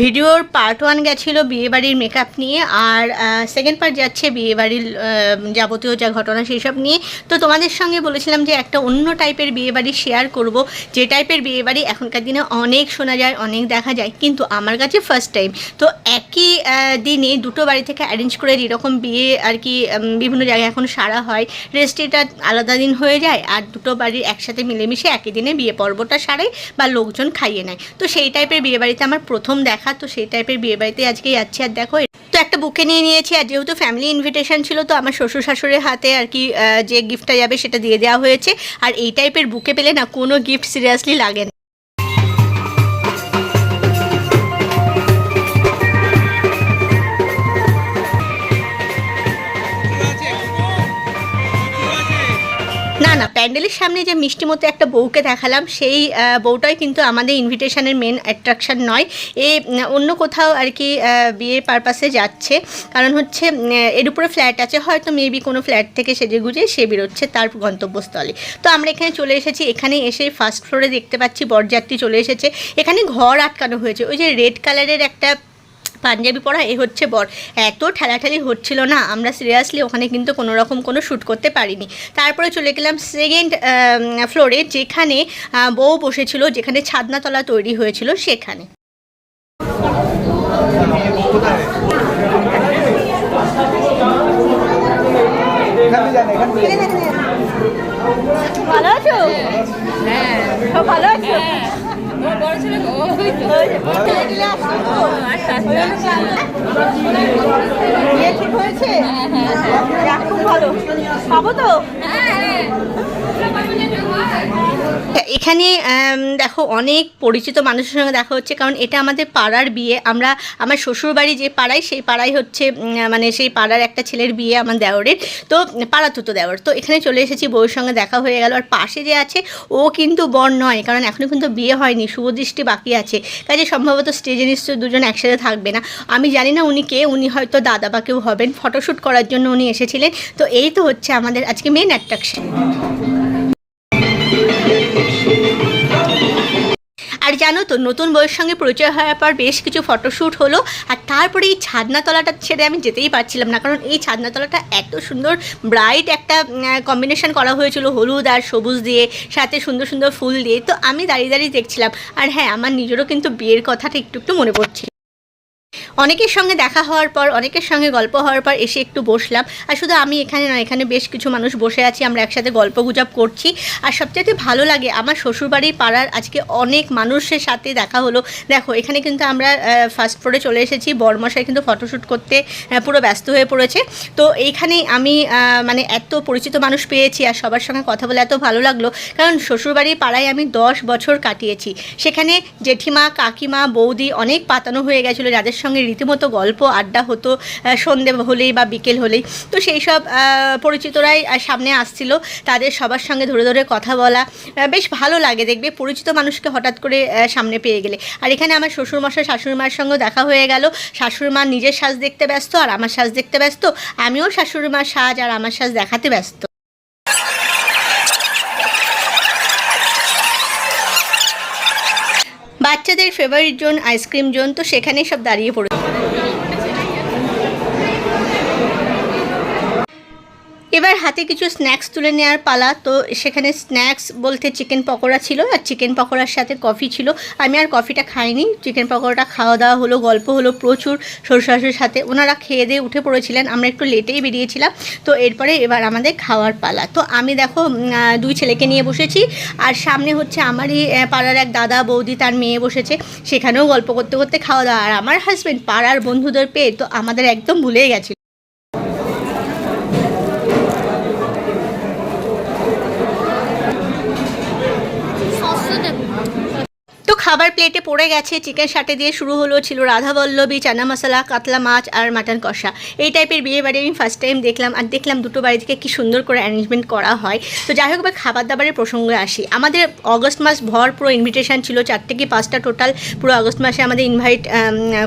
ভিডিওর part one গেছিল বিয়েবাড়ির মেকআপ নিয়ে আর সেকেন্ড পার্ট যাচ্ছে বিয়েবাড়ির যাবতীয় যা ঘটনা সেই সব নিয়ে। তো তোমাদের সঙ্গে বলেছিলাম যে একটা অন্য টাইপের বিয়েবাড়ি শেয়ার করব। যে টাইপের বিয়েবাড়ি এখনকার দিনে অনেক শোনা যায়, অনেক দেখা যায়, কিন্তু আমার কাছে ফার্স্ট টাইম তো একই দিনে দুটো বাড়ি থেকে অ্যারেঞ্জ করে এরকম বিয়ে আর কি বিভিন্ন জায়গায় এখন সারা হয় রেজিস্ট্রিটা আলাদা দিন হয়ে যায় আর দুটো বাড়ির একসাথে মিলেমিশে একই দিনে বিয়ে পর্বটা সারায় বা লোকজন খাইয়ে নেয়। তো সেই টাইপের বিয়েবাড়িতে আমার প্রথম দেখা তো সেই টাইপের বিয়ে বাড়িতে আজকে যাচ্ছি। আর দেখো, তো একটা বুকে নিয়ে নিয়েছি, আর যেহেতু ফ্যামিলি ইনভিটেশন ছিল, তো আমার শ্বশুর শাশুড়ির হাতে আর কি যে গিফটটা যাবে সেটা দিয়ে দেওয়া হয়েছে। আর এই টাইপের বুকে পেলে না কোনো গিফট সিরিয়াসলি লাগে না। না না, প্যান্ডেলের সামনে যে মিষ্টি মতো একটা বউকে দেখালাম, সেই বউটাই কিন্তু আমাদের ইনভিটেশনের মেন অ্যাট্রাকশন নয়। এ অন্য কোথাও আর কি বিয়ের পারপাসে যাচ্ছে। কারণ হচ্ছে এর উপরে ফ্ল্যাট আছে, হয়তো মেবি কোনো ফ্ল্যাট থেকে সেজে গুজে সে বেরোচ্ছে তার গন্তব্যস্থলে। তো আমরা এখানে চলে এসেছি, এখানে এসে ফার্স্ট ফ্লোরে দেখতে পাচ্ছি, বরযাত্রী চলে এসেছে। এখানে ঘর আটকানো হয়েছে। ওই যে রেড কালারের একটা পাঞ্জাবি পরা এ হচ্ছে বর। এত ঠেলাঠালি হচ্ছিল না আমরা সিরিয়াসলি ওখানে কিন্তু কোনো রকম কোনো শ্যুট করতে পারিনি। তারপরে চলে গেলাম সেকেন্ড ফ্লোরে যেখানে বউ বসেছিল যেখানে ছাদনাতলা তৈরি হয়েছিল সেখানে। ভালো আছো? হ্যাঁ। ভালো আছো? হ্যাঁ আচ্ছা বিয়ে ঠিক হয়েছে? খুব ভালো পাবো তো হ্যাঁ হ্যাঁ। এখানে দেখো, অনেক পরিচিত মানুষের সঙ্গে দেখা হচ্ছে, কারণ এটা আমাদের পাড়ার বিয়ে। আমরা, আমার শ্বশুর বাড়ি যে পাড়ায়, সেই পাড়ায় হচ্ছে মানে সেই পাড়ার একটা ছেলের বিয়ে আমার দেওরের, তো পাড়া তো দেওর। তো এখানে চলে এসেছি, বউয়ের সঙ্গে দেখা হয়ে গেল। আর পাশে যে আছে, ও কিন্তু বর নয়, কারণ এখনও কিন্তু বিয়ে হয়নি শুভদৃষ্টি বাকি আছে। কাজে সম্ভবত স্টেজে নিশ্চয় দুজন একসাথে থাকবে না। আমি জানি না উনি কে, উনি হয়তো দাদা বা কেউ হবেন। ফটোশ্যুট করার জন্য উনি এসেছিলেন। তো এই তো হচ্ছে আমাদের আজকে মেন অ্যাট্রাকশন জানো তো, নতুন বইয়ের সঙ্গে পরিচয় হওয়ার পর বেশ কিছু ফটোশ্যুট হলো, আর তারপরে এই ছাদনাতলাটা ছেড়ে আমি যেতেই পারছিলাম না, কারণ এই ছাদনাতলাটা এত সুন্দর ব্রাইট একটা কম্বিনেশন করা হয়েছিল, হলুদ আর সবুজ দিয়ে, সাথে সুন্দর সুন্দর ফুল দিয়ে, তো আমি দাঁড়িয়ে দাঁড়িয়ে দেখছিলাম। আর হ্যাঁ আমার নিজেরও কিন্তু বিয়ের কথাটা একটু একটু মনে পড়ছে। অনেকের সঙ্গে দেখা হওয়ার পর, অনেকের সঙ্গে গল্প হওয়ার পর এসে একটু বসলাম। আর শুধু আমি এখানে নয়, এখানে বেশ কিছু মানুষ বসে আছি, আমরা একসাথে গল্প গুজব করছি। আর সবচেয়ে ভালো লাগে, আমার শ্বশুরবাড়ির পাড়ার আজকে অনেক মানুষের সাথে দেখা হলো। দেখো, এখানে কিন্তু আমরা ফার্স্ট ফ্লোরে চলে এসেছি। বরমশাই কিন্তু ফটোশ্যুট করতে পুরো ব্যস্ত হয়ে পড়েছে। তো এইখানেই আমি মানে এত পরিচিত মানুষ পেয়েছি আর সবার সঙ্গে কথা বলে এত ভালো লাগল। কারণ শ্বশুরবাড়ির পাড়ায় আমি দশ বছর কাটিয়েছি। সেখানে জেঠিমা, কাকিমা, বৌদি অনেক পাতানো হয়ে গেছিল, যাদের সঙ্গে রীতিমতো গল্প, আড্ডা হতো সন্ধে হলেই বা বিকেল হলেই। তো সেই সব পরিচিতরাই সামনে আসছিল। তাদের সবার সঙ্গে ধরে ধরে কথা বলা বেশ ভালো লাগে দেখবে। পরিচিত মানুষকে হঠাৎ করে সামনে পেয়ে গেলে। আর এখানে আমার শ্বশুরমশাই শাশুড়ি মার সঙ্গে দেখা হয়ে গেল। শাশুড়ি মা নিজের সাজ দেখতে ব্যস্ত আর আমার সাজ দেখতে ব্যস্ত। আমিও শাশুড়ি মার সাজ আর আমার সাজ দেখাতে ব্যস্ত। বাচ্চাদের ফেভারিট জোন আইসক্রিম জোন তো সেখানেই সব দাঁড়িয়ে পড়ে। এবার হাতে কিছু স্ন্যাক্স তুলে নেওয়ার পালা। তো সেখানে স্ন্যাক্স বলতে চিকেন পকোড়া ছিল আর চিকেন পকোড়ার সাথে কফি ছিল। আমি আর কফিটা খাইনি। চিকেন পকোড়াটা খাওয়া দাওয়া হলো, গল্প হলো প্রচুর। শ্বশুর সাথে ওনারা খেয়ে দিয়ে উঠে পড়েছিলেন। আমরা একটু লেটেই বেরিয়েছিলাম। তো এরপরে এবার আমাদের খাওয়ার পালা। তো আমি দেখো দুই ছেলেকে নিয়ে বসেছি। আর সামনে হচ্ছে আমারই পাড়ার এক দাদা, বৌদি তার মেয়ে বসেছে। সেখানেও গল্প করতে করতে খাওয়া দাওয়া। আর আমার হাজব্যান্ড পাড়ার বন্ধুদের পেয়ে তো আমাদের একদম ভুলেই গেছিল। খাবার প্লেটে পড়ে গেছে, চিকেন সাটে দিয়ে শুরু হলো, ছিল রাধা বল্লভী, চানা মশলা, কাতলা মাছ আর মাটন কষা। এই টাইপের বিয়ে বাড়ি আমি ফার্স্ট টাইম দেখলাম আর দেখলাম দুটো বাড়ি থেকে কি সুন্দর করে অ্যারেঞ্জমেন্ট করা হয়। তো যাই হোক খাবার দাবারের প্রসঙ্গে আসি। আমাদের অগস্ট মাস ভর পুরো ইনভিটেশান ছিল, চারটে কি পাঁচটা টোটাল পুরো আগস্ট মাসে আমাদের ইনভাইট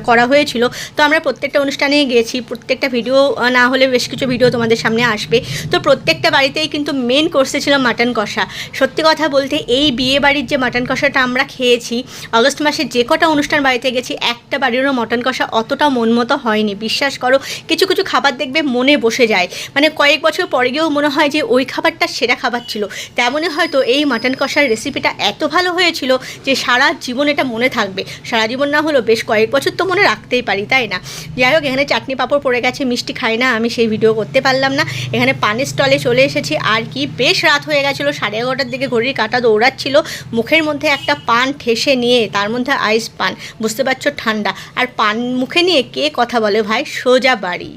করা হয়েছিল। তো আমরা প্রত্যেকটা অনুষ্ঠানে গিয়েছি প্রত্যেকটা ভিডিও না হলে বেশ কিছু ভিডিও তোমাদের সামনে আসবে। তো প্রত্যেকটা বাড়িতেই কিন্তু মেন কোর্সে ছিল মাটন কষা। সত্যি কথা বলতে এই বিয়ে বাড়ির যে মাটন কষাটা আমরা খেয়েছি অগস্ট মাসে যে কটা অনুষ্ঠান বাড়িতে গেছি, একটা বাড়িরও মটন কষা অতটা মন মতো হয়নি। বিশ্বাস করো, কিছু কিছু খাবার দেখবে মনে বসে যায়। মানে কয়েক বছর পরে গিয়েও মনে হয় যে ওই খাবারটা সেরা খাবার ছিল। তেমনই হয়তো এই মাটন কষার রেসিপিটা এত ভালো হয়েছিল যে সারা জীবন এটা মনে থাকবে। সারা জীবন না হলেও বেশ কয়েক বছর তো মনে রাখতেই পারি, তাই না? যাই হোক, এখানে চাটনি পাঁপড় পড়ে গেছে, মিষ্টি খাই না, আমি সেই ভিডিও করতে পারলাম না। এখানে পানের স্টলে চলে এসেছি, আর কি বেশ রাত হয়ে গেছিল, সাড়ে এগারোটার দিকে ঘড়ির কাটা দৌড়াচ্ছিল। মুখের মধ্যে একটা পান ঠেসে নিয়ে তার মধ্যে আইস পান। বুঝতে পারছ ঠান্ডা। আর পান মুখে নিয়ে কে কথা বলে ভাই? সোজা বাড়ি।